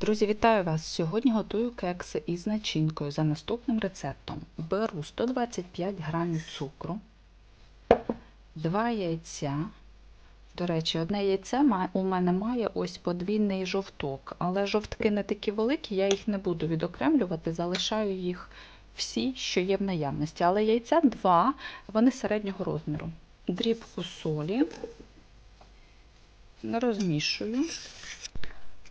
Друзі, вітаю вас! Сьогодні готую кекси із начинкою за наступним рецептом. Беру 125 грамів цукру, 2 яйця. До речі, одне яйце у мене має ось подвійний жовток, але жовтки не такі великі, я їх не буду відокремлювати, залишаю їх всі, що є в наявності. Але яйця 2, вони середнього розміру. Дрібку солі розмішую.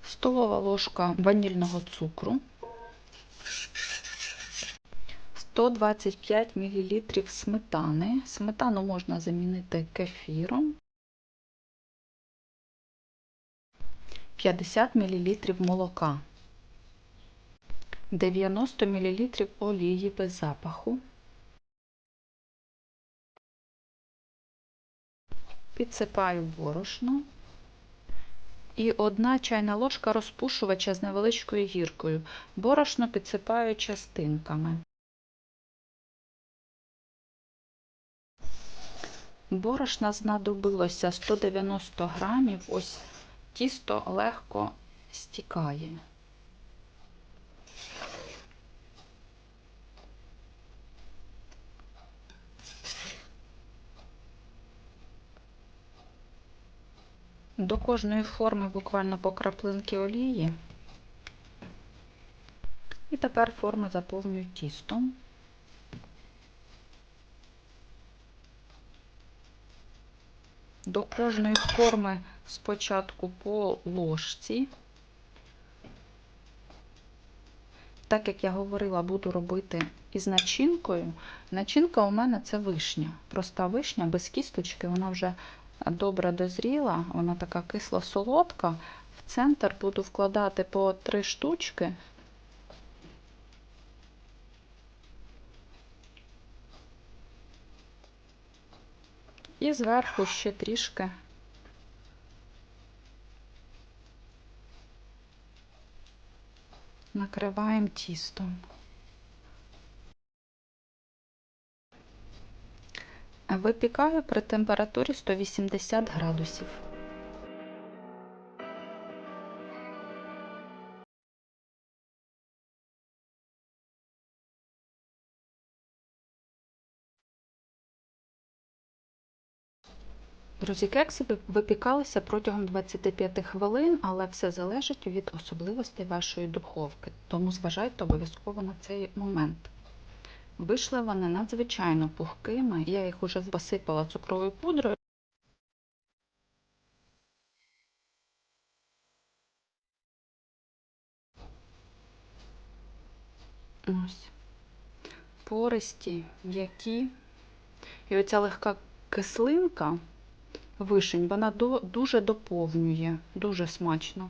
Столова ложка ванільного цукру, 125 мл сметани. Сметану можна замінити кефіром, 50 мл молока, 90 мл олії без запаху. Підсипаю борошно і одна чайна ложка розпушувача з невеличкою гіркою. Борошно підсипаю частинками. Борошна знадобилося 190 грамів, ось тісто легко стікає. До кожної форми буквально по краплинки олії. І тепер форми заповнюю тістом. До кожної форми спочатку по ложці. Так як я говорила, буду робити із начинкою. Начинка у мене це вишня. Проста вишня без кісточки, вона вже добре дозріла, вона така кисло-солодка. В центр буду вкладати по три штучки. І зверху ще трішки накриваємо тістом. Випікаю при температурі 180 градусів. Друзі, кекси випікалися протягом 25 хвилин, але все залежить від особливостей вашої духовки, тому зважайте обов'язково на цей момент. Вийшли вони надзвичайно пухкими, я їх уже посипала цукровою пудрою. Ось. Пористі, м'які. І оця легка кислинка вишень, вона дуже доповнює, дуже смачно.